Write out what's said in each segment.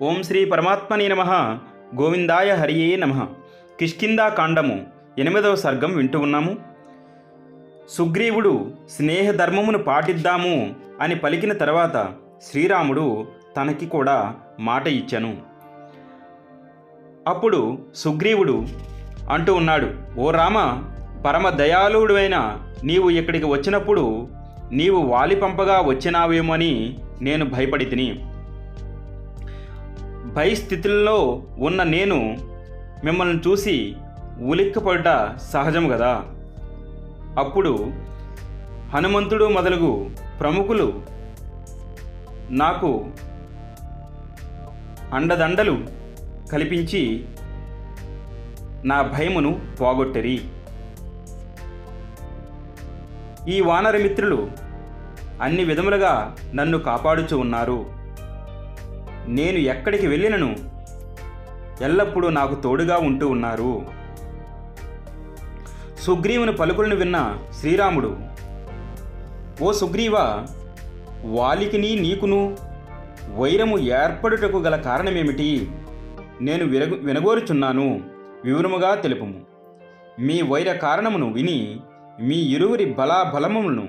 ఓం శ్రీ పరమాత్మనే నమ. గోవిందాయ హరియే నమ. కిష్కిందా కాండము ఎనిమిదవ సర్గం వింటూ ఉన్నాము. సుగ్రీవుడు స్నేహధర్మమును పాటిద్దాము అని పలికిన తర్వాత శ్రీరాముడు తనకి కూడా మాట ఇచ్చాను. అప్పుడు సుగ్రీవుడు అంటూ ఉన్నాడు ఓ రామ పరమ దయాళువుడైన నీవు ఇక్కడికి వచ్చినప్పుడు నీవు వాలి పంపగా అని నేను భయపడి తిని భయస్థితుల్లో ఉన్న నేను మిమ్మల్ని చూసి ఉలిక్కపడ్డ సహజం కదా అప్పుడు హనుమంతుడు మొదలగు ప్రముఖులు నాకు అండదండలు కల్పించి నా భయమును పోగొట్టరి. ఈ వానర మిత్రులు అన్ని విధములుగా నన్ను కాపాడుచు ఉన్నారు. నేను ఎక్కడికి వెళ్ళినను? ఎల్లప్పుడూ నాకు తోడుగా ఉంటూ ఉన్నారు. సుగ్రీవుని పలుకులను విన్న శ్రీరాముడు ఓ సుగ్రీవ వాలికిని నీకును వైరము ఏర్పడుటకు గల కారణమేమిటి? నేను విరగు వినగోరుచున్నాను. వివరముగా తెలుపుము. మీ వైర కారణమును విని మీ ఇరువురి బలాబలములను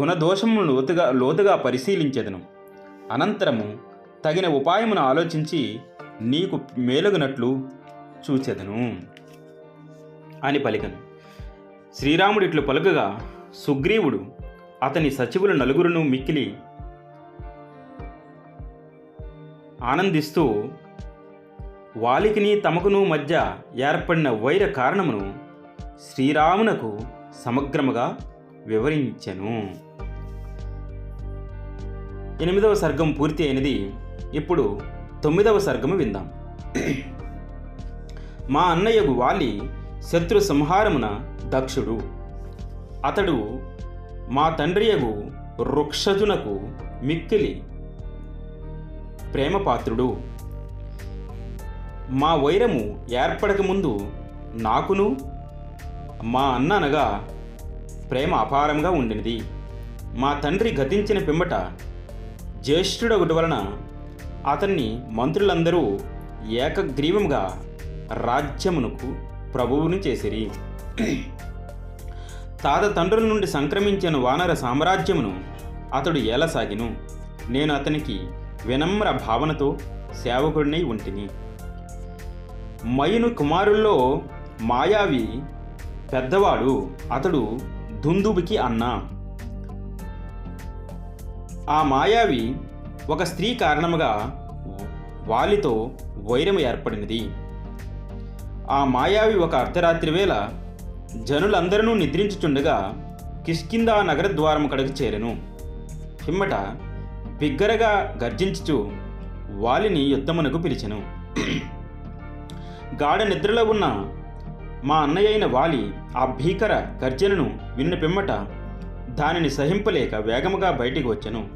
గుణదోషములను లోతుగా లోతుగా పరిశీలించెదను. అనంతరము తగిన ఉపాయమును ఆలోచించి నీకు మేలుగునట్లు చూచెదను అని పలికను. శ్రీరాముడు ఇట్లు పలుకగా సుగ్రీవుడు అతని సచివులు నలుగురును మిక్కిలి ఆనందిస్తూ వాలికిని తమకును మధ్య ఏర్పడిన వైర కారణమును శ్రీరామునకు సమగ్రముగా వివరించెను. ఎనిమిదవ సర్గం పూర్తి అయినది. ఇప్పుడు తొమ్మిదవ సర్గము విందాం. మా అన్నయ్యకు వాలి శత్రు సంహారమున దక్షుడు. అతడు మా తండ్రియగు వృక్షజునకు మిక్కిలి ప్రేమపాత్రుడు. మా వైరము ఏర్పడకముందు నాకును మా అన్న అనగా ప్రేమ అపారంగా ఉండినది. మా తండ్రి గతించిన పిమ్మట జ్యేష్ఠుడొకటి వలన అతన్ని మంత్రులందరూ ఏకగ్రీవముగా రాజ్యమునకు ప్రభువుని చేసిరి. తాత తండ్రుల నుండి సంక్రమించిన వానర సామ్రాజ్యమును అతడు ఏలసాగిను. నేను అతనికి వినమ్ర భావనతో సేవకుడినై ఉంటిని. మయును కుమారుల్లో మాయావి పెద్దవాడు అతడు దుందుబికి అన్న. ఆ మాయావి ఒక స్త్రీ కారణముగా వాలితో వైరము ఏర్పడినది. ఆ మాయావి ఒక అర్ధరాత్రి వేళ జనులందరూ నిద్రించుచుండగా కిష్కిందా నగర ద్వారము కడకు చేరెను. పిమ్మట బిగ్గరగా గర్జించుచు వాలిని యుద్ధమునకు పిలిచెను. గాఢ నిద్రలో ఉన్న మా అన్నయ్య అయిన వాలి ఆ భీకర గర్జనను విన్న పిమ్మట దానిని సహింపలేక వేగముగా బయటికి వచ్చెను.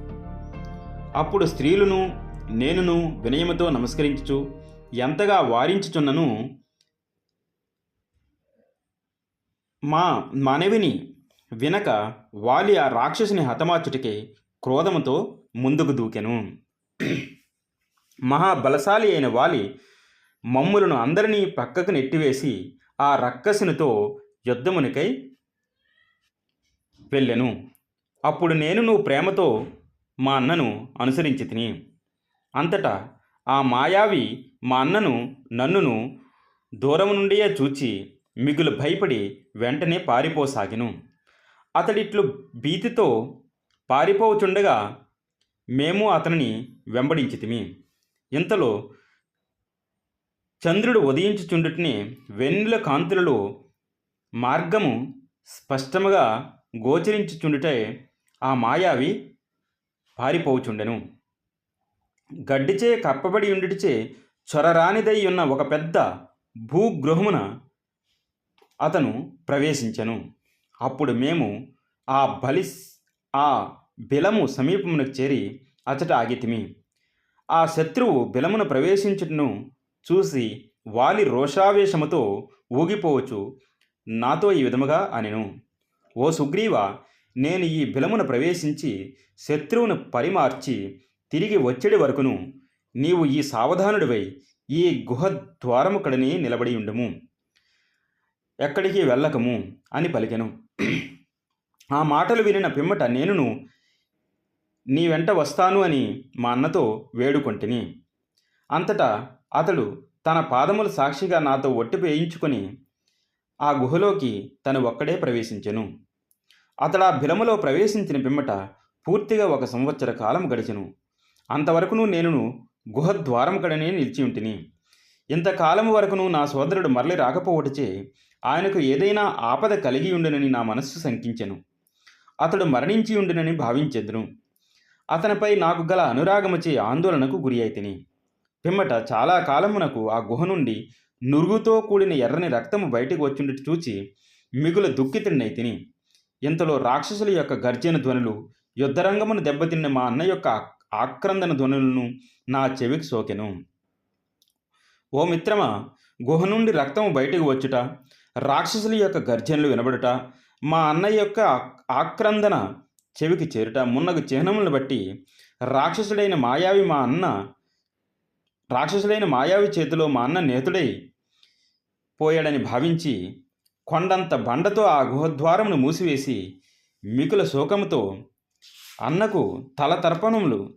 అప్పుడు స్త్రీలను నేనును వినయముతో నమస్కరించుచు ఎంతగా వారించుచున్నను మా మనవిని వినక వాలి ఆ రాక్షసుని హతమార్చుటికి క్రోధముతో ముందుకు దూకెను. మహాబలశాలి అయిన వాలి మమ్ములను అందరినీ పక్కకు నెట్టివేసి ఆ రక్కసునితో యుద్ధమునికై వెళ్ళెను. అప్పుడు నేను నువ్వు ప్రేమతో మా అన్నను అనుసరించి తిని అంతటా ఆ మాయావి మా అన్నను నన్నును దూరం నుండియే చూచి మిగులు భయపడి వెంటనే పారిపోసాగిను. అతడిట్లు భీతితో పారిపోచుండగా మేము అతనిని వెంబడించితిమి ఇంతలో చంద్రుడు ఉదయించుచుండుటిని వెన్నెల కాంతులలో మార్గము స్పష్టముగా గోచరించుచుండుటే ఆ మాయావి పారిపోవుచుండెను. గడ్డిచే కప్పబడి ఉండిటిచే చొరరానిదై ఉన్న ఒక పెద్ద భూగృహమున అతను ప్రవేశించెను. అప్పుడు మేము ఆ బలి ఆ బిలము సమీపమునకు చేరి అచట ఆగితిమి. ఆ శత్రువు బిలమును ప్రవేశించుటను చూసి వాలి రోషావేశముతో ఊగిపోవచ్చు. నాతో ఈ విధముగా అనెను. ఓ సుగ్రీవ నేను ఈ బిలమును ప్రవేశించి శత్రువును పరిమార్చి తిరిగి వచ్చేడి వరకును నీవు ఈ సావధానుడివై ఈ గుహ ద్వారముకడని నిలబడి ఉండము. ఎక్కడికి వెళ్ళకము అని పలికెను. ఆ మాటలు వినిన పిమ్మట నేనును నీ వెంట వస్తాను అని మా అన్నతో వేడుకొంటిని. అంతటా అతడు తన పాదములు సాక్షిగా నాతో ఒట్టి వేయించుకొని ఆ గుహలోకి తను ఒక్కడే ప్రవేశించెను. అతడా ఆ బిలములో ప్రవేశించిన పిమ్మట పూర్తిగా ఒక సంవత్సర కాలం గడిచెను. అంతవరకును నేనును గుహ ద్వారం కడనే నిలిచి ఉంటిని. ఇంతకాలము వరకును నా సోదరుడు మరలి రాకపోవటచే ఆయనకు ఏదైనా ఆపద కలిగి ఉండునని నా మనస్సు శంకించెను. అతడు మరణించి ఉండునని భావించెదను. అతనిపై నాకు గల అనురాగముచే ఆందోళనకు గురి అయితిని పిమ్మట చాలా కాలమునకు ఆ గుహ నుండి నురుగుతో కూడిన ఎర్రని రక్తము బయటకు వచ్చిండటి చూచి మిగుల దుఃఖితుడినైతిని. ఇంతలో రాక్షసుల యొక్క గర్జన ధ్వనులు యుద్ధరంగమును దెబ్బతిన్న మా అన్న యొక్క ఆక్రందన ధ్వనులను నా చెవికి సోకెను. ఓ మిత్రమా గుహ నుండి రక్తము బయటకు వచ్చుట రాక్షసుల యొక్క గర్జనలు వినబడుట మా అన్నయ్య యొక్క ఆక్రందన చెవికి చేరుట మున్నగు చిహ్నములను బట్టి రాక్షసుడైన మాయావి మా అన్న రాక్షసుడైన మాయావి చేతిలో మా అన్న నేతుడై పోయాడని భావించి కొండంత బండతో ఆ గుహద్వారమును మూసివేసి మికుల శోకముతో అన్నకు తల తర్పణములు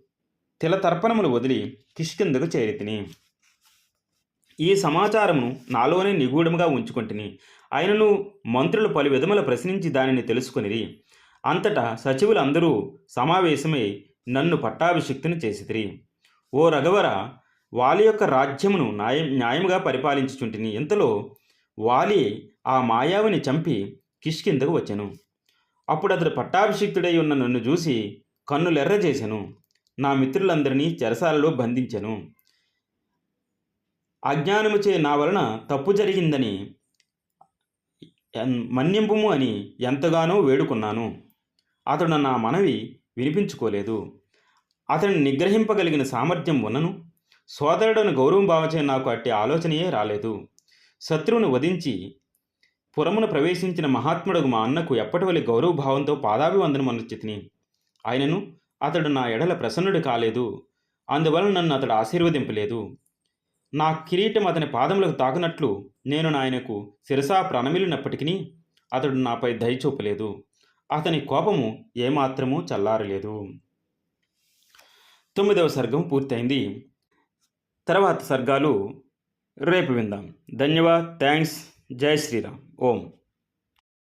తిల తర్పణములు వదిలి కిష్కిందకు చేరితిని ఈ సమాచారమును నాలోనే నిగూఢముగా ఉంచుకుంటుని. ఆయనను మంత్రులు పలు విధముల ప్రశ్నించి దానిని తెలుసుకునిరి. అంతటా సచివులు అందరూ సమావేశమై నన్ను పట్టాభిషిక్తుని చేసితిరి ఓ రఘవర వాలి యొక్క రాజ్యమును న్యాయం న్యాయముగా పరిపాలించుచుంటిని. ఇంతలో వాలి ఆ మాయావిని చంపి కిష్కిందకు వచ్చెను. అప్పుడు అతడు పట్టాభిషిక్తుడై ఉన్న నన్ను చూసి కన్నులెర్ర చేశాను నా మిత్రులందరినీ చెరసాలలో బంధించెను. అజ్ఞానముచే నా వలన తప్పు జరిగిందని ఎన్- మన్నింపుము అని ఎంతగానో వేడుకున్నాను. అతడు నా మనవి వినిపించుకోలేదు. అతడిని నిగ్రహింపగలిగిన సామర్థ్యం ఉన్నను. సోదరుడను గౌరవం భావచే నాకు అట్టి ఆలోచనయే రాలేదు. శత్రువును వధించి పురమున ప్రవేశించిన మహాత్ముడు మా అన్నకు ఎప్పటివలి గౌరవ భావంతో పాదాభివందనం అనుచితిని ఆయనను అతడు నా ఎడల ప్రసన్నుడు కాలేదు. అందువలన నన్ను అతడు ఆశీర్వదింపలేదు. నా కిరీటం అతని పాదములకు తాకినట్లు నేను ఆయనకు శిరసా ప్రణమిలినప్పటికీ అతడు నాపై దయ చూపలేదు. అతని కోపము ఏమాత్రము చల్లారలేదు. తొమ్మిదవ సర్గం పూర్తయింది. తర్వాత సర్గాలు రేపు విందాం ధన్యవాద్ థ్యాంక్స్ జై శ్రీరామ్ ఓం